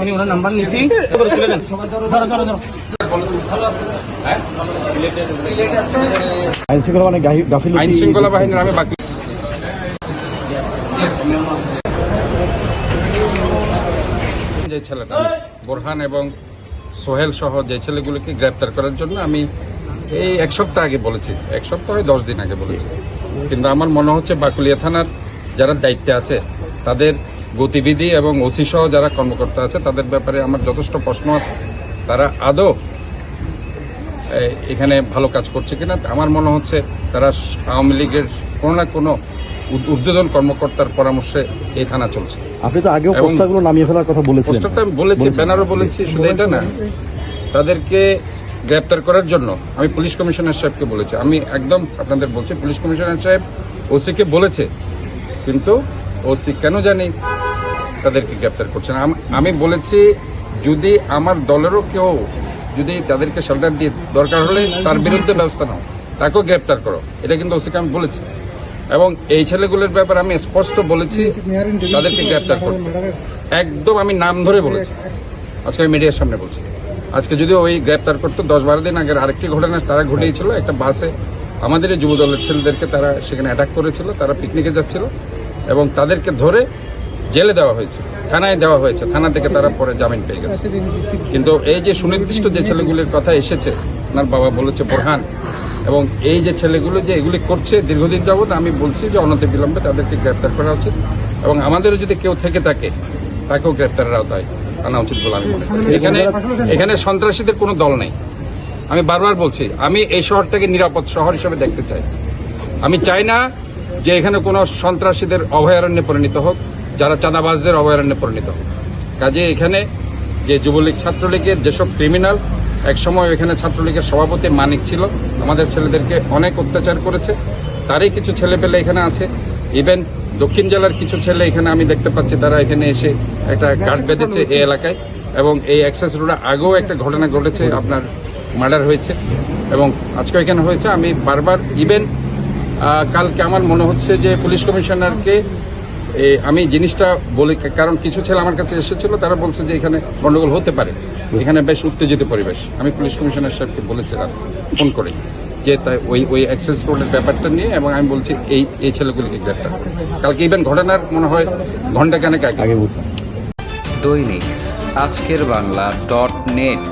আমি ওনার নাম্বার আইন শৃঙ্খলা বাহিনীর বাকি ছেলেটা, বোরহান এবং সোহেল সহ যে ছেলেগুলোকে গ্রেপ্তার করার জন্য আমি এই এক সপ্তাহ আগে বলেছি। এক সপ্তাহ হয় দশ দিন আগে বলেছি। কিন্তু আমার মনে হচ্ছে বাকুলিয়া থানার যারা দায়িত্বে আছে তাদের গতিবিধি এবং ওসি সহ যারা কর্মকর্তা আছে তাদের ব্যাপারে আমার যথেষ্ট প্রশ্ন আছে। তারা আদৌ এখানে ভালো কাজ করছে কিনা? আমার মনে হচ্ছে তারা আওয়ামী লীগের কোনো না কোনো উদ- ঊর্ধ্বতন কর্মকর্তার পরামর্শে এই থানা চলছে। আপনি তো আগেও এবং- পোস্টারগুলো নামিয়ে ফেলার কথা বলেছিলেন। পোস্টারটা আমি বলেছি ব্যানারও বলেছি শুধু এটা না। তাদেরকে গ্রেপ্তার করার জন্য আমি পুলিশ কমিশনার সাহেবকে বলেছি। আমি একদম আপনাদের বলছি, পুলিশ কমিশনার সাহেব ওসিকে বলেছে, কিন্তু ওসি কেন জানি তাদেরকে গ্রেপ্তার করছে না। আমি বলেছি, যদি আমার দলেরও কেউ যদি তাদেরকে শেল্টার দিয়ে দরকার হলে তার বিরুদ্ধে ব্যবস্থা নাও, তাকেও গ্রেপ্তার করো। এটা কিন্তু ওসিকে আমি বলেছি। এবং এই ছেলেগুলোর ব্যাপারে আমি স্পষ্ট বলেছি, তাদেরকে গ্রেপ্তার করতে। একদম আমি নাম ধরে বলেছি। আজকে আমি মিডিয়ার সামনে বলছি। আজকে যদি ওই গ্রেপ্তার করতো, দশ বারো দিন আগের আরেকটি ঘটনা তারা ঘটিয়েছিল একটা বাসে আমাদের এই যুব দলের ছেলেদেরকে তারা সেখানে অ্যাটাক করেছিল, তারা পিকনিকে যাচ্ছিল এবং তাদেরকে ধরে জেলে দেওয়া হয়েছে, থানায় দেওয়া হয়েছে, থানা থেকে তারা পরে জামিন পেয়ে গেছে। কিন্তু এই যে সুনির্দিষ্ট যে ছেলেগুলির কথা এসেছে আপনার বাবা বলেছে, বোরহান, এবং এই যে ছেলেগুলো যে এগুলি করছে দীর্ঘদিন যাবত আমি বলছি যে অনতি বিলম্বে তাদেরকে গ্রেপ্তার করা উচিত এবং আমাদেরও যদি কেউ থেকে থাকে, তাকেও গ্রেপ্তারের আওতায় আনা উচিত বলে আমি মনে করি। এখানে এখানে সন্ত্রাসীদের কোনো দল নেই। আমি বারবার বলছি, আমি এই শহরটাকে নিরাপদ শহর হিসেবে দেখতে চাই। আমি চাই না যে এখানে কোনো সন্ত্রাসীদের অভয়ারণ্যে পরিণত হোক, যারা চাঁদাবাজদের অভয়ারণ্যে পরিণত হোক। কাজে এখানে যে যুবলীগ, ছাত্রলীগের যেসব ক্রিমিনাল একসময় এখানে ছাত্রলীগের সভাপতি মানিক ছিল, আমাদের ছেলেদেরকে অনেক অত্যাচার করেছে। তারই কিছু ছেলে পেলে এখানে আছে। ইভেন দক্ষিণ জেলার কিছু ছেলে এখানে আমি দেখতে পাচ্ছি তারা এখানে এসে একটা গার্ড বেঁধেছে এই এলাকায় এবং এই অ্যাক্সেস রোডে আগেও একটা ঘটনা ঘটেছে আপনার মার্ডার হয়েছে। এবং আজকে এখানে হয়েছে আমি বারবার ইভেন কালকে আমার মনে হচ্ছে যে পুলিশ কমিশনারকে আমি জিনিসটা বলি কারণ কিছু ছেলে আমার কাছে এসেছিল তারা বলছে যে এখানে গন্ডগোল হতে পারে। এখানে বেশ উত্তেজিত পরিবেশ। আমি পুলিশ কমিশনার সাহেবকে বলেছিলাম ফোন করে যে তাই ওই ওই অ্যাক্সেস রোডের ব্যাপারটা নিয়ে এবং আমি বলছি এই এই ছেলেগুলিকে গ্রেপ্তার। কালকে ইভেন ঘটনার মনে হয় ঘণ্টা কেন আগে দৈনিক আজকের বাংলা ডট নেট